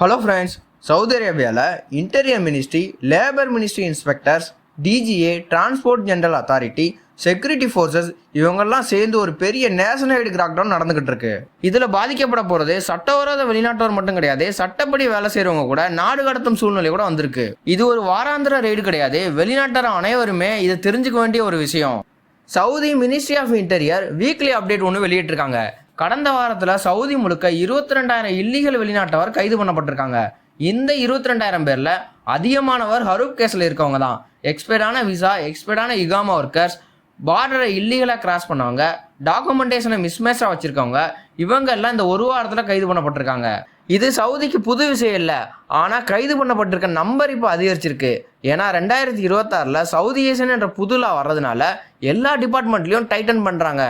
Hello friends Saudi அரேபியாவில் interior ministry labour ministry inspectors DGA transport general authority security forces இவங்கெல்லாம் சேர்ந்து ஒரு பெரிய நேஷனல் ஐடி கிராக்டவுன் நடந்துகிட்டு இருக்கு. இதில் பாதிக்கப்பட போகிறது சட்டவிரோத வெளிநாட்டவர் மட்டும் கிடையாது சட்டப்படி வேலை செய்கிறவங்க கூட நாடு கடத்தும் சூழ்நிலை கூட வந்திருக்கு. இது ஒரு வாராந்திர ரெய்டு கிடையாது வெளிநாட்டர் அனைவருமே இதை தெரிஞ்சுக்க வேண்டிய ஒரு விஷயம். Saudi ministry of interior weekly update ஒன்று வெளியிட்டிருக்காங்க. கடந்த வாரத்தில் சவுதி முழுக்க இருபத்தி ரெண்டாயிரம் இல்லீகல் வெளிநாட்டவர் கைது பண்ணப்பட்டிருக்காங்க. இந்த இருபத்தி ரெண்டாயிரம் பேரில் அதிகமானவர் ஹரூப் கேஸில் இருக்கவங்க தான். எக்ஸ்பைர்டான விசா எக்ஸ்பைர்டான இகாமா ஒர்க்கர்ஸ் பார்டரை இல்லீகலாக கிராஸ் பண்ணவங்க டாக்குமெண்டேஷனை மிஸ்மேஸாக வச்சுருக்கவங்க இவங்க எல்லாம் இந்த ஒரு வாரத்தில் கைது பண்ணப்பட்டிருக்காங்க. இது சவுதிக்கு புது விஷயம் இல்லை. ஆனால் கைது பண்ணப்பட்டிருக்க நம்பர் இப்போ அதிகரிச்சிருக்கு. ஏன்னா ரெண்டாயிரத்தி இருபத்தாறில் சவுதி ஏசியன் என்ற புதுலா வர்றதுனால எல்லா டிபார்ட்மெண்ட்லேயும் டைட்டன் பண்ணுறாங்க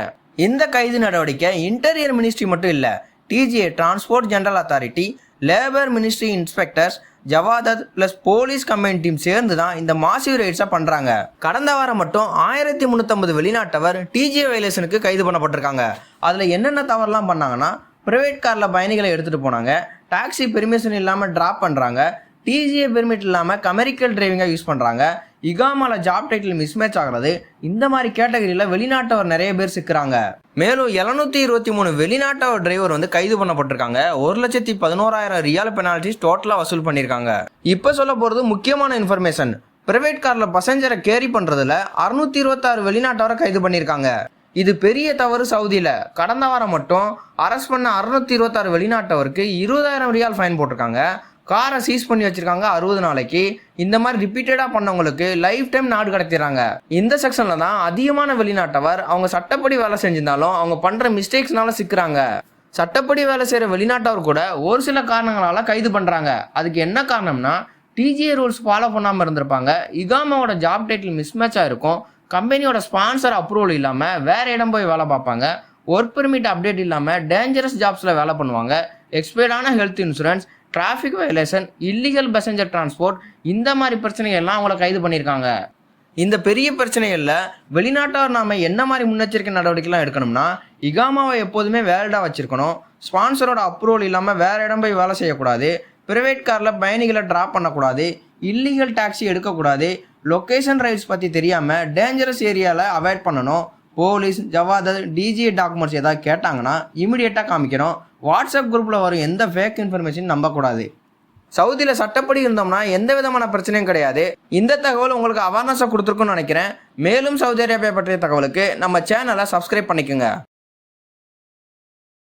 இந்த கைது நடவடிக்கை இன்டீரியர் மினிஸ்ட்ரி மட்டும் இல்லை DGA transport general authority labour ministry inspectors Jawazat plus police company team சேர்ந்து தான் இந்த மாசிவ் ரைட்ஸை பண்ணுறாங்க கடந்த வாரம் மட்டும் ஆயிரத்தி முந்நூற்றம்பது வெளிநாட்டவர் டிஜிஏ வைலேஷனுக்கு கைது பண்ணப்பட்டிருக்காங்க. அதில் என்னென்ன தவறுலாம் பண்ணாங்கன்னா ப்ரைவேட் காரில் பயணிகளை எடுத்துகிட்டு போனாங்க. டாக்ஸி பெர்மிஷன் இல்லாமல் ட்ராப் பண்ணுறாங்க டிஜிஏ பெர்மிட் இல்லாமல் கமெரிக்கல் டிரைவிங்காக யூஸ் பண்ணுறாங்க இகாமால ஜாப் டைட்டில் மிஸ்மேட்ச் ஆகிறது இந்த மாதிரி கேட்டகரியில் வெளிநாட்டவர் நிறைய பேர் சிக்கிறாங்க. மேலும் எழுநூத்தி இருபத்தி மூணு வெளிநாட்டவர் டிரைவர் வந்து கைது பண்ணப்பட்டிருக்காங்க. ஒரு லட்சத்தி பதினோராயிரம் ரியால் பெனால்டிஸ் டோட்டலாக வசூல் பண்ணியிருக்காங்க இப்போ சொல்ல போகிறது முக்கியமான இன்ஃபர்மேஷன் பிரைவேட் காரில் பசஞ்சரை கேரி பண்ணுறதுல அறுநூத்தி இருபத்தாறு வெளிநாட்டவரை கைது பண்ணியிருக்காங்க இது பெரிய தவறு சவுதியில். கடந்த வாரம் மட்டும் அரெஸ்ட் பண்ண அறுநூத்தி இருபத்தாறு வெளிநாட்டவருக்கு இருபதாயிரம் ரியால் ஃபைன் போட்டிருக்காங்க. காரை சீஸ் பண்ணி வச்சிருக்காங்க அறுபது நாளைக்கு. இந்த மாதிரி ரிப்பீட்டடாக பண்ணவங்களுக்கு லைஃப் டைம் நாடு கடத்திடுறாங்க. இந்த செக்ஷனில் தான் அதிகமான வெளிநாட்டவர் அவங்க சட்டப்படி வேலை செஞ்சிருந்தாலும் அவங்க பண்ணுற மிஸ்டேக்ஸ்னால சிக்கிறாங்க. சட்டப்படி வேலை செய்கிற வெளிநாட்டவர் கூட ஒரு சில காரணங்களால் கைது பண்ணுறாங்க அதுக்கு என்ன காரணம்னா டிஜிஏ ரூல்ஸ் ஃபாலோ பண்ணாமல் இருந்திருப்பாங்க. இகாமாவோட ஜாப் டைட்டில் மிஸ்மேட்சாக இருக்கும். கம்பெனியோட ஸ்பான்சர் அப்ரூவல் இல்லாமல் வேறு இடம் போய் வேலை பார்ப்பாங்க. ஒர்க் பெர்மிட் அப்டேட் இல்லாமல் டேஞ்சரஸ் ஜாப்ஸில் வேலை பண்ணுவாங்க. எக்ஸ்பைர்டான health insurance traffic violation illegal passenger transport இந்த மாதிரி பிரச்சனைகள் எல்லாம் அவங்கள கைது பண்ணியிருக்காங்க. இந்த பெரிய பிரச்சனைகளில் வெளிநாட்டார் நாம் என்ன மாதிரி முன்னெச்சரிக்கை நடவடிக்கைலாம் எடுக்கணும்னா இகாமாவை எப்போதுமே வேலிடாக வச்சுருக்கணும். ஸ்பான்சரோட அப்ரூவல் இல்லாமல் வேறு இடம் போய் வேலை செய்யக்கூடாது. ப்ரைவேட் காரில் பயணிகளை ட்ராப் பண்ணக்கூடாது. இல்லீகல் டாக்ஸி எடுக்கக்கூடாது. லொக்கேஷன் ரைட்ஸ் பற்றி தெரியாமல் டேஞ்சரஸ் ஏரியாவில் அவாய்ட் பண்ணணும். போலீஸ் ஜவாதர் டிஜிஏ டாக்குமெண்ட்ஸ் ஏதாவது கேட்டாங்கன்னா இமிடியேட்டாக காமிக்கணும் வாட்ஸ்அப் குரூப்பில் வரும் எந்த ஃபேக் இன்ஃபர்மேஷன் நம்பக்கூடாது. சவுதியில் சட்டப்படி இருந்தோம்னா எந்த விதமான பிரச்சனையும் கிடையாது. இந்த தகவல் உங்களுக்கு அவேர்னஸாக கொடுத்துருக்குன்னு நினைக்கிறேன். மேலும் சவுதி அரேபியா பற்றிய தகவலுக்கு நம்ம சேனலை சப்ஸ்கிரைப் பண்ணிக்கோங்க.